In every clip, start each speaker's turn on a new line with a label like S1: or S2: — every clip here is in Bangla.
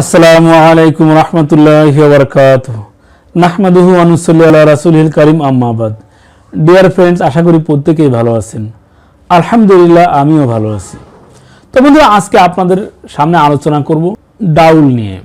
S1: আসসালামু আলাইকুম রহমতুল্লাহ বরকাত নাহমাদুহু আনুসল্লাহ রাসুলহিল করিম আম্মাবাদ ডিয়ার ফ্রেন্ডস আশা করি প্রত্যেকেই ভালো আছেন। আলহামদুলিল্লাহ, আমিও ভালো আছি। তো বন্ধুরা, আজকে আপনাদের সামনে আলোচনা করব ডাউল নিয়ে।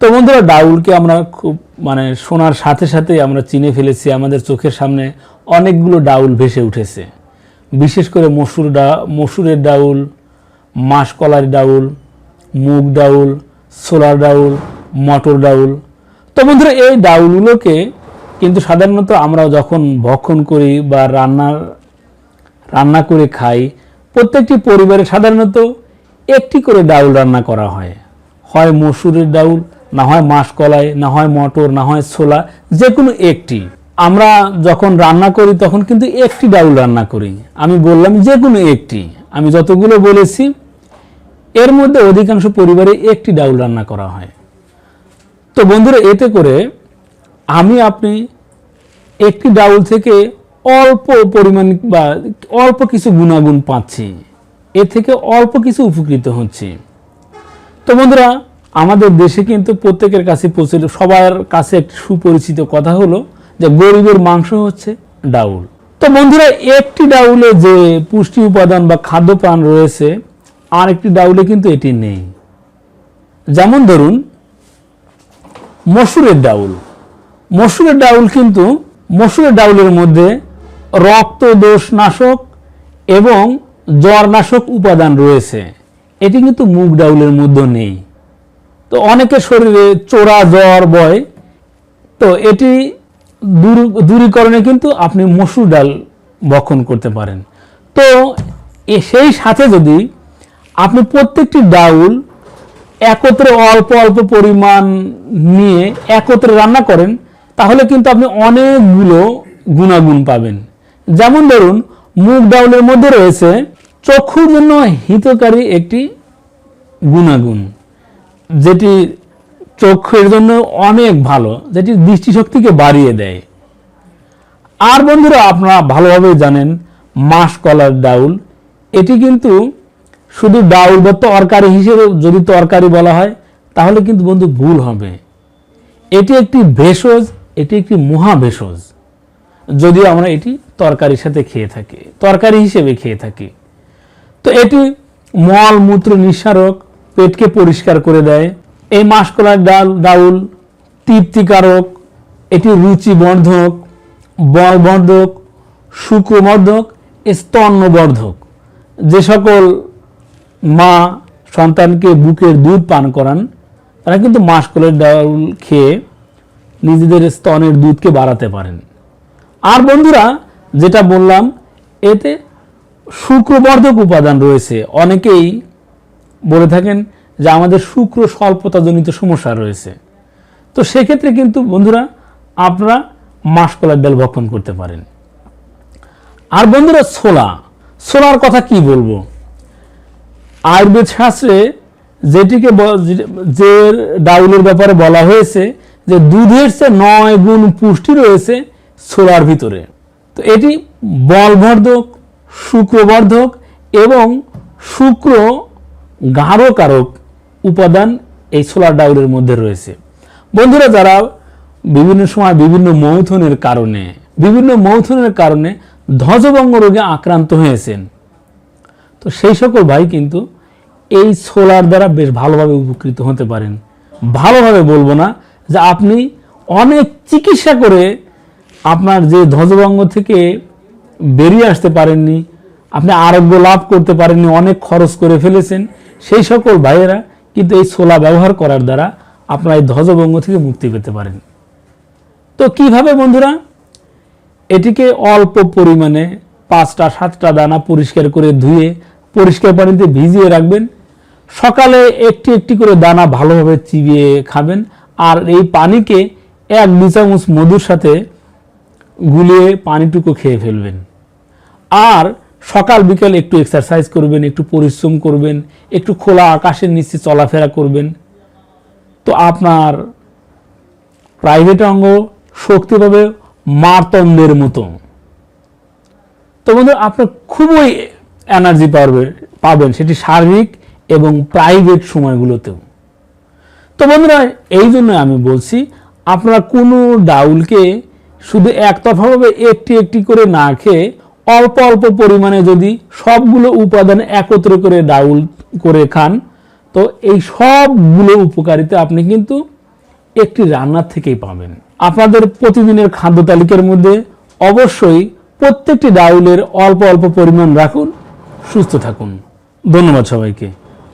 S1: তো বন্ধুরা, ডাউলকে আমরা খুব মানে শোনার সাথে সাথে আমরা চিনে ফেলেছি। আমাদের চোখের সামনে অনেকগুলো ডাউল ভেসে উঠেছে। বিশেষ করে মসুর ডা, মসুরের ডাউল, মাসকলার ডাউল, মুগ ডাউল সোলার ডাউল, মটর ডাউল। তো বন্ধুরা, এই ডাউলগুলোকে কিন্তু সাধারণত আমরা যখন ভক্ষণ করি বা রান্নার রান্না করে খাই, প্রত্যেকটি পরিবারে সাধারণত একটি করে ডাউল রান্না করা হয়। হয় মসুরের ডাউল, না হয় মাসকলাই না হয় মটর, না হয় ছোলা যে কোনো একটি। আমরা যখন রান্না করি তখন কিন্তু একটি ডাউল রান্না করি। আমি বললাম যে কোনো একটি। আমি যতগুলো বলেছি এর মধ্যে অধিকাংশ পরিবারে একটি ডাউল রান্না করা হয়। তো বন্ধুরা, এতে করে আমি, আপনি একটি ডাউল থেকে অল্প পরিমাণ বা অল্প কিছু গুণাগুণ পাচ্ছি। এ থেকে অল্প কিছু উপকৃত হচ্ছি। তো বন্ধুরা, আমাদের দেশে কিন্তু প্রত্যেকের কাছে প্রচলিত সবার কাছে একটি সুপরিচিত কথা হলো যে গরিবের মাংস হচ্ছে ডাউল। তো বন্ধুরা, একটি ডাউলে যে পুষ্টি উপাদান বা খাদ্য প্রাণ রয়েছে আর একটি ডাউলে কিন্তু এটি নেই। যেমন ধরুন, মসুরের ডাউল মসুরের ডাউল কিন্তু মসুরের ডাউলের মধ্যে রক্ত দোষ নাশক এবং জ্বরনাশক উপাদান রয়েছে। এটি কিন্তু মুগ ডাউলের মধ্যে নেই। তো অনেকের শরীরে চোরা জ্বর বয়। তো এটি দূর, দূরীকরণে কিন্তু আপনি মসুর ডাল ভক্ষণ করতে পারেন। তো সেই সাথে যদি আপনি প্রত্যেকটি ডাউল একত্রে অল্প অল্প পরিমাণ নিয়ে একত্রে রান্না করেন, তাহলে কিন্তু আপনি অনেকগুলো গুণাগুণ পাবেন। যেমন ধরুন, মুগ ডাউলের মধ্যে রয়েছে চক্ষুর জন্য হিতকারী একটি গুণাগুণ, যেটি চক্ষুর জন্য অনেক ভালো, যেটি দৃষ্টিশক্তিকে বাড়িয়ে দেয়। আর বন্ধুরা, আপনারা ভালোভাবে জানেন মাসকলার ডাউল, এটি কিন্তু শুধু ডাউল বা তরকারি হিসেবে যদি তরকারি বলা হয়, তাহলে কিন্তু বন্ধু ভুল হবে। এটি একটি ভেষজ, এটি একটি মহা ভেষজ যদিও আমরা এটি তরকারির সাথে খেয়ে থাকি, তরকারি হিসেবে খেয়ে থাকি। তো এটি মল, মূত্র নিঃসারক, পেটকে পরিষ্কার করে দেয়। এই মাসকলার ডাল ডাউল তৃপ্তিকারক, এটি রুচি রুচিবর্ধক, বলবর্ধক, শুক্রবর্ধক, স্তন্যবর্ধক। যে সকল মা সন্তানকে বুকের দুধ পান করান, তারা কিন্তু মাসকলের ডাউল খেয়ে নিজেদের স্তনের দুধকে বাড়াতে পারেন। আর বন্ধুরা, যেটা বললাম, এতে শুক্রবর্ধক উপাদান রয়েছে। অনেকেই বলে থাকেন যে আমাদের শুক্র স্বল্পতাজনিত সমস্যা রয়েছে। তো সেক্ষেত্রে কিন্তু বন্ধুরা, আপনারা মাসকলার ডাল ভক্ষণ করতে পারেন। আর বন্ধুরা, ছোলা। ছোলার কথা কি বলব? আয়ুর্বেদ শাস্ত্রে যেটিকে যে- ডাউলের ব্যাপারে বলা হয়েছে যে দুধের চেয়ে নয় গুণ পুষ্টি রয়েছে ছোলার ভিতরে। তো এটি বলবর্ধক, শুক্রবর্ধক এবং শুক্র গাঢ়কারক উপাদান এই ছোলার ডাউলের মধ্যে রয়েছে। বন্ধুরা, যারা বিভিন্ন সময় বিভিন্ন মৌথনের কারণে, বিভিন্ন মৌথনের কারণে ধ্বজভঙ্গ রোগে আক্রান্ত হয়েছেন, তো সেই সকল ভাই কিন্তু এই সোলার দ্বারা বেশ ভালোভাবে উপকৃত হতে পারেন। ভালোভাবে বলব না যে আপনি অনেক চিকিৎসা করে আপনার যে ধ্বজভঙ্গ থেকে বেরিয়ে আসতে পারেননি, আপনি আরোগ্য লাভ করতে পারেননি, অনেক খরচ করে ফেলেছেন, সেই সকল ভাইয়েরা কিন্তু এই সোলা ব্যবহার করার দ্বারা আপনার এই ধ্বজভঙ্গ থেকে মুক্তি পেতে পারেন। তো কীভাবে বন্ধুরা? এটিকে অল্প পরিমাণে পাঁচটা সাতটা দানা পরিষ্কার করে ধুয়ে পরিষ্কার পানিতে ভিজিয়ে রাখবেন। সকালে একটি একটি করে দানা ভালোভাবে চিবিয়ে খাবেন। আর এই পানিকে এক দু চামচ মধুর সাথে গুলিয়ে পানিটুকু খেয়ে ফেলবেন। আর সকাল বিকাল একটু এক্সারসাইজ করবেন, একটু পরিশ্রম করবেন, একটু খোলা আকাশের নিচে চলাফেরা করবেন। তো আপনার প্রাইভেট অঙ্গ শক্তি পাবে মারতন্দের মতো। তো বন্ধু আপনার খুবই এনার্জি পাবে পাবেন। সেটি শারীরিক এবং প্রাইভেট সময়গুলোতেও। তো বন্ধুরা, এই জন্য আমি বলছি, আপনারা কোনো ডাউলকে শুধু একতরফাভাবে একটি একটি করে না খেয়ে অল্প অল্প পরিমাণে যদি সবগুলো উপাদান একত্র করে ডাউল করে খান, তো এই সবগুলো উপকারিতা আপনি কিন্তু একটি রান্নার থেকেই পাবেন। আপনাদের প্রতিদিনের খাদ্য তালিকার মধ্যে অবশ্যই প্রত্যেকটি ডাউলের অল্প অল্প পরিমাণ রাখুন, সুস্থ থাকুন। ধন্যবাদ সবাইকে।